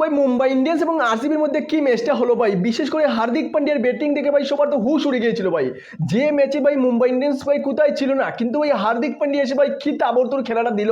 ভাই মুম্বাই ইন্ডিয়ান্স এবং আরসিবির মধ্যে কি ম্যাচটা হলো ভাই? বিশেষ করে হার্দিক পান্ডিয়ার ব্যাটিং দেখে ভাই সবার তো হুশ উড়ে গিয়েছিল ভাই। যে ম্যাচে ভাই মুম্বাই ইন্ডিয়ান্স ভাই কোথায় ছিল না, কিন্তু ভাই হার্দিক পান্ডিয়া এসে ভাই কি তাবড়তোড় খেলাটা দিল।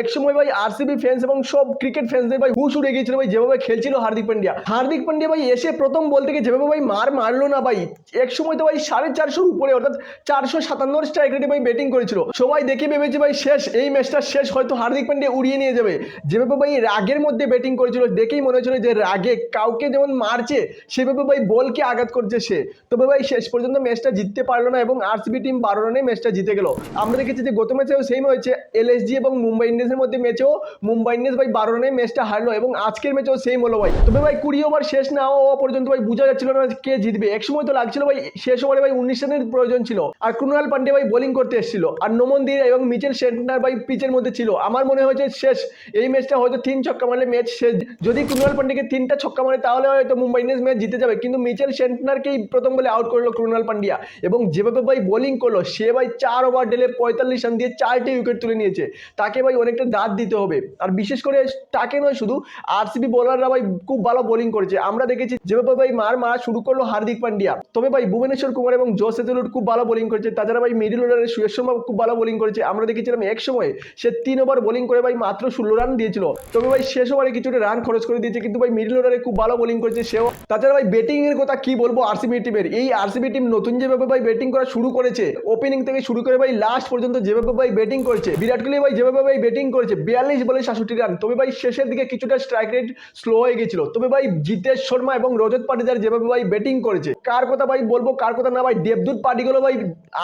এক সময় ভাই আরসিবি ফ্যান্স এবং সব ক্রিকেট ফ্যান্সদের ভাই হুশ উড়ে গিয়েছিল ভাই, যেভাবে খেলছিল হার্দিক পান্ডিয়া। হার্দিক পান্ডিয়া ভাই এসে প্রথম বল থেকে যেভাবে ভাই মার মারলো না ভাই, এক সময় তো ভাই সাড়ে চারশোর উপরে, অর্থাৎ চারশো সাতান্নর স্ট্রাইক রেটে ভাই ব্যাটিং করেছিল। সবাই দেখে ভেবেছে ভাই শেষ, এই ম্যাচটা শেষ, হয়তো হার্দিক পান্ডিয়া উড়িয়ে নিয়ে যাবে। যেভাবে ভাই রাগের মধ্যে ব্যাটিং করেছিল, দেখেই মনে হচ্ছিল যে রাগে কাউকে যেমন মারছে, সেভাবে ভাই বলকে আঘাত করছে সে। তবে ভাই শেষ পর্যন্ত ম্যাচটা জিততে পারল না এবং আরসিবি টিম বারো রানে ম্যাচটা জিতে গেল। আমরা দেখেছি যে গত ম্যাচেও সেম হয়েছে। এলএসজি এবং মুম্বাই ইন্ডিয়ান্সের মধ্যে ম্যাচেও মুম্বাই ইন্ডিয়ান্স ভাই বারো রানে ম্যাচটা হারলো এবং আজকের ম্যাচেও সেম হলো ভাই। তবে ভাই কুড়ি ওভার শেষ না হওয়া পর্যন্ত ভাই বোঝা যাচ্ছিল না কে জিতবে। এক সময় তো লাগছিল ভাই শেষ ওভারে ভাই উনিশ রানের প্রয়োজন ছিল। আর কুণাল পান্ডে ভাই বোলিং করতে এসেছিল। আর নোমন দিয়ে এবং মিচেল সেন্টনার ভাই পিচের মধ্যে ছিল। আমার মনে হয়েছে শেষ। এই ম্যাচটা হয়তো তিন ছক্কা মারলে ম্যাচ শেষ। যদি কুণাল পান্ডেকে তিনটা ছক্কা মারে, তাহলে হয়তো মুম্বাই ইন্ডিয়ান্স ম্যাচ জিতে যাবে। কিন্তু মিচেল সেন্টনারকেই প্রথম বলে আউট করল কুণাল পান্ডিয়া এবং যেভাবে ভাই বোলিং করল, সে ভাই চার ওভার ডেলে পঁয়তাল্লিশ রান দিয়ে চারটে উইকেট তুলে নিয়েছে। তাকে ভাই অনেকটা দাঁত দিতে হবে। আর বিশেষ করে তাকে নয়, শুধু আরসিবি বোলাররা ভাই খুব ভালো বোলিং করেছে। আমরা দেখেছি যেভাবে ভাই মার মারা শুরু করল হার্দিক পান্ডিয়া। তবে ভাই ভুবনেশ্বর কুমার এবং জোস এদুলুট খুব ভালো বোলিং করেছে। তাছাড়া ভাই মিডিল অর্ডারের সুয়েশ শর্মা খুব ভালো বোলিং করেছে। আমরা দেখেছিলাম এক সময় সে তিন ওভার বোলিং করে ভাই মাত্র ষোলো রান দিয়েছিল। তবে ভাই শেষ ওভারে কিছুটা রান খরচ করে দিয়েছে, কিন্তু ভাই মিডিল অর্ডারে খুব ভালো বোলিং করেছে সেও। তাছাড়া ভাই ব্যাটিং এর কথা কি বলব আরসিবি টিমের এই আরসিবি টিম নতুন যেভাবে ভাই ব্যাটিং করা শুরু করেছে ওপেনিং থেকে শুরু করে ভাই লাস্ট পর্যন্ত যেভাবে ভাই ব্যাটিং করেছে, বিরাট কোহলি ভাই যেভাবে ভাই ব্যাটিং করেছে, বিয়াল্লিশ বলে সাতষট্টি রান তবে ভাই শেষের দিকে কিছুটা স্ট্রাইক রেট স্লো হয়ে গেছিল। তবে ভাই জিতেশ শর্মা এবং রজত পাটিদার যেভাবে ভাই ব্যাটিং করেছে, কার কথা ভাই বলব, কার কথা না ভাই, দেবদূত পাটিগুলো ভাই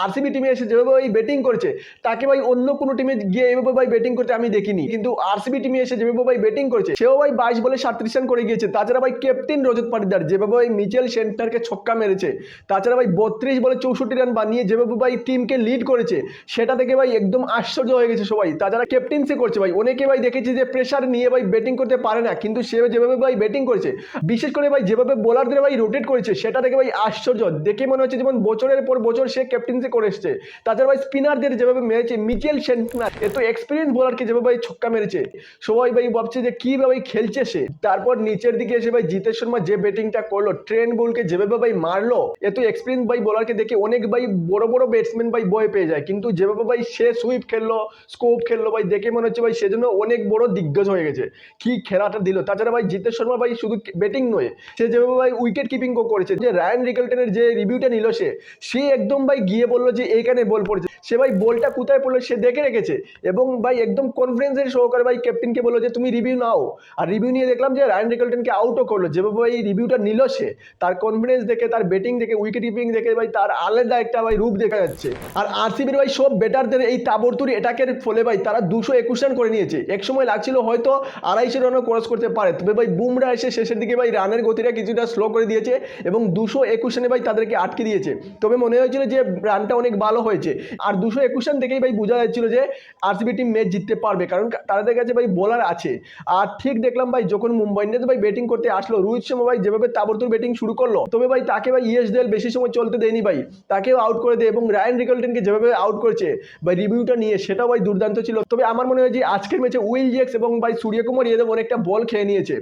আরসিবি টিমে এসে যেভাবে ভাই ব্যাটিং করেছে, তাকে ভাই অন্য কোনো টিমে গিয়ে এভাবে ভাই ব্যাটিং করতে আমি দেখিনি। কিন্তু আরসিবি টিমে এসে যেভাবে ভাই ব্যাটিং করেছে, সেও ভাই বাইশ বলে সাতত্রিশ রান করে গিয়েছে। তাছাড়া ভাই ক্যাপ্টেন রজত পাটিদার, যেভাবে ভাই মিচেল সেন্টারকে ছক্কা মেরেছে, তাছাড়া ভাই বত্রিশ বলে চৌষট্টি রান বানিয়ে যেভাবে ভাই টিমকে লিড করেছে, সেটা থেকে ভাই একদম আশ্চর্য হয়ে গেছে সবাই। তাছাড়া ক্যাপ্টেন্সি করছে ভাই। অনেকে ভাই দেখেছি যে প্রেশার নিয়ে ভাই ব্যাটিং করতে পারে না, কিন্তু সে যেভাবে ভাই ব্যাটিং করেছে, বিশেষ করে ভাই যেভাবে বোলারদের ভাই রোটেট করেছে, সেটা থেকে ভাই আশ্চর্য। দেখে মনে হচ্ছে যেমন বছরের পর বছর সে ক্যাপ্টেন্সি করে এসছে। তাছাড়া ভাই স্পিনারদের যেভাবে মেরেছে মিচেল সেন্টনার এত এক্সপিরিয়েন্স বোলারকে যেভাবে ভাই ছক্কা মেরেছে, সবাই ভাই ভাবছে যে কীভাবে খেলছে সে। তারপর নিচের দিকে এসে ভাই জিতেশ শর্মা যে ব্যাটিংটা করল, ট্রেন গোলকে যেভাবে ভাই মারলো এত এক্সপিরিয়েন্স ভাই বোলারকে দেখে অনেক ভাই বড় বড় ব্যাটসম্যান ভাই বয় পেয়ে যায়। কিন্তু যেভাবে ভাই সে সুইপ খেললো স্কোপ খেললো ভাই, দেখে মনে হচ্ছে ভাই সেজন্য অনেক বড় দিগ্গজ হয়ে গেছে। কি খেলাটা দিল? তাছাড়া ভাই জিতেশ শর্মা ভাই শুধু ব্যাটিং নয়, সে যেভাবে ভাই উইকেট কিপিং করেছে, যে রায়ান রিকেলটনের যে রিভিউটা নিল সে সে একদম ভাই গিয়ে বলল যে এইখানে বল পড়েছে। সে ভাই বলটা কোথায় পড়ল সে দেখে রেখেছে এবং ভাই একদম কনফিডেন্সের সহকারে ভাই ক্যাপ্টেনকে বলল যে, তুমি রিভিউ নাও। আর রিভিউ নিয়ে দেখলাম যে রায়ান রিকেলটনকে আউটও করল যেভাবে ভাই রিভিউটা নিল সে, তার কনফিডেন্স দেখে, তার ব্যাটিং দেখে উইকেট কিপিং দেখে, ভাই তার আলাদা একটা ভাই রূপ দেখা যাচ্ছে। আর আরসিবির ভাই সব বেটারদের এই তাবরতুরি এটাকের ফলে ভাই তারা দুশো একুশ রান করে নিয়েছে। এক সময় লাগছিল হয়তো আড়াইশো রানও ক্রস করতে পারে, তবে ভাই বুমরা এসে শেষের দিকে ভাই রানের গতিটা কিছুটা স্লো করে দিয়েছে এবং দুশো একুশ রানে ভাই তাদেরকে আটকে দিয়েছে। তবে মনে হয়েছিল যে রানটা অনেক ভালো হয়েছে। আর দুশো একুশ রান থেকেই ভাই বোঝা যাচ্ছিল যে আরসিবি টিম ম্যাচ জিততে পারবে, কারণ তাদের কাছে ভাই বোলার আছে। আর ঠিক দেখলাম ভাই যখন মুম্বাই ইন্ডিয়ান্স ভাই ব্যাটিং করতে আসলো, রোহিত শর্মা ভাই যেভাবে তাবরতুর ব্যাটিং শুরু করল, তবে ভাই তাকে ভাই ইয়েস দেল বেশি সময় চলতে দেয়নি ভাই। তাকেও আউট করে দেয় এবং রায়ান রিকলটনকে যেভাবে আউট করেছে, ভাই রিভিউটা নিয়ে সেটাও ভাই দুর্দান্ত ছিল। তবে আমার মনে হয় যে আজকের ম্যাচে উইল জেক্স এবং ভাই সূর্যকুমার যাদব অনেকটা বল খেয়ে নিয়েছে।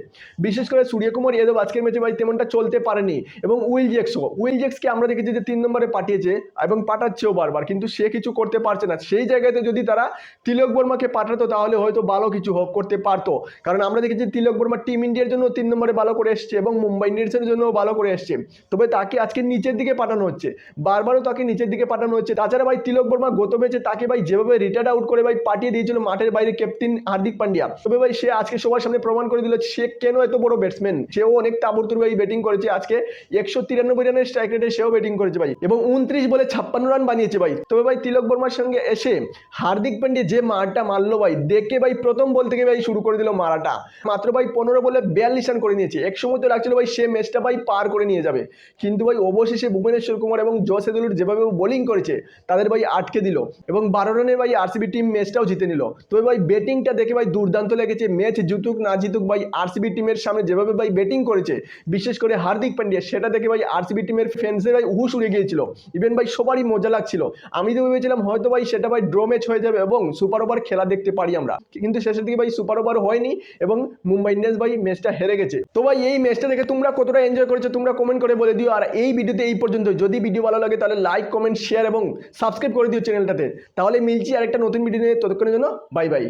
বিশেষ করে সূর্যকুমার যাদব আজকের ম্যাচে ভাই তেমনটা চলতে পারেনি এবং উইল জেক্সও উইল জেক্সকে আমরা দেখেছি যে তিন নম্বরে পাঠিয়েছে এবং পাঠাচ্ছেও বারবার, কিন্তু সে কিছু করতে পারছে না। সেই জায়গাতে যদি তারা তিলক বর্মাকে পাঠাতো, তাহলে হয়তো ভালো কিছু হোক করতে পারতো। কারণ আমরা দেখেছি তিলক বর্মা টিম ইন্ডিয়ার জন্য তিন নম্বরে ভালো করে এসছে এবং মুম্বাই ইন্ডিয়ান্সের জন্য ভালো করে এসছে। তবে তাকে আজকে নিচের দিকে পাঠানো হচ্ছে। বারবারও তাকে নিচের দিকে পাঠানো হচ্ছে। তাছাড়া ভাই তিলক বর্মা গত ম্যাচে তাকে ভাই যেভাবে রিটায়ার আউট করে ভাই পাঠিয়ে দিয়েছিল মাঠের বাইরে ক্যাপ্টেন হার্দিক পান্ডিয়া। তবে ভাই সে আজকে সবার সামনে প্রমাণ করে দিল সে কেন এত বড় ব্যাটসম্যান সেও অনেক তাবড়তুর ভাই ব্যাটিং করেছে। আজকে একশো তিরানব্বই রানের স্ট্রাইক রেটে সেও ব্যাটিং করেছে ভাই এবং উনত্রিশ বলে ছাপ্পান্ন রান বানিয়েছে ভাই। তবে ভাই তিলক বর্মার সঙ্গে এসে হার্দিক পান্ডিয়া যে মারটা মারলো ভাই, দেখে ভাই প্রথম বল থেকে ভাই শুরু করে দিল মারাটা। মাত্র ভাই পনেরো বলে বিয়াল্লিশ রান করে নিয়েছে। এক সময় তো লাগছিল ভাই সে ম্যাচটা ভাই পার করে নিয়ে যাবে। কিন্তু ভাই অবশেষে ভুবনেশ্বর কুমার এবং জস এদুলুর যেভাবে বোলিং করেছে, তাদের ভাই আটকে দিল এবং বারো রানের ভাই আরসিবি টিম ম্যাচটাও জিতে নিল। তবে ভাই ব্যাটিংটা দেখে ভাই দুর্দান্ত লেগেছে। ম্যাচ জিতুক না জিতুক ভাই আরসিবি টিমের সামনে যেভাবে ভাই ব্যাটিং করেছে, বিশেষ করে হার্দিক পান্ডিয়া, সেটা দেখে ভাই আরসিবি টিমের ফ্যান্সের ভাই হুশ উড়ে গিয়েছিল। ইভেন ভাই সবারই মজা লাগছিল। আমি তো ভেবেছিলাম হয়তো ভাই সেটা ভাই ড্র ম্যাচ হয়ে যাবে এবং সুপার ওভার খেলা দেখতে পারি আমরা। কিন্তু শেষের দিকে ভাই সুপার ওভার হয়নি এবং মুম্বাই ইন্ডিয়ান্স ভাই ম্যাচটা হেরে গেছে। তো ভাই, এই ম্যাচটা দেখে তোমরা কতটা এনজয় করেছ, তোমরা কমেন্ট করে বলে দিও। আর এই ভিডিওতে এই পর্যন্ত যদি ভিডিও ভালো লাগে, তাহলে লাইক কমেন্ট শেয়ার এবং সাবস্ক্রাইব করে দিও চ্যানেলটাতে তাহলে মিলছি আরেকটা নতুন ভিডিও নিয়ে। ততক্ষণের জন্য বাই বাই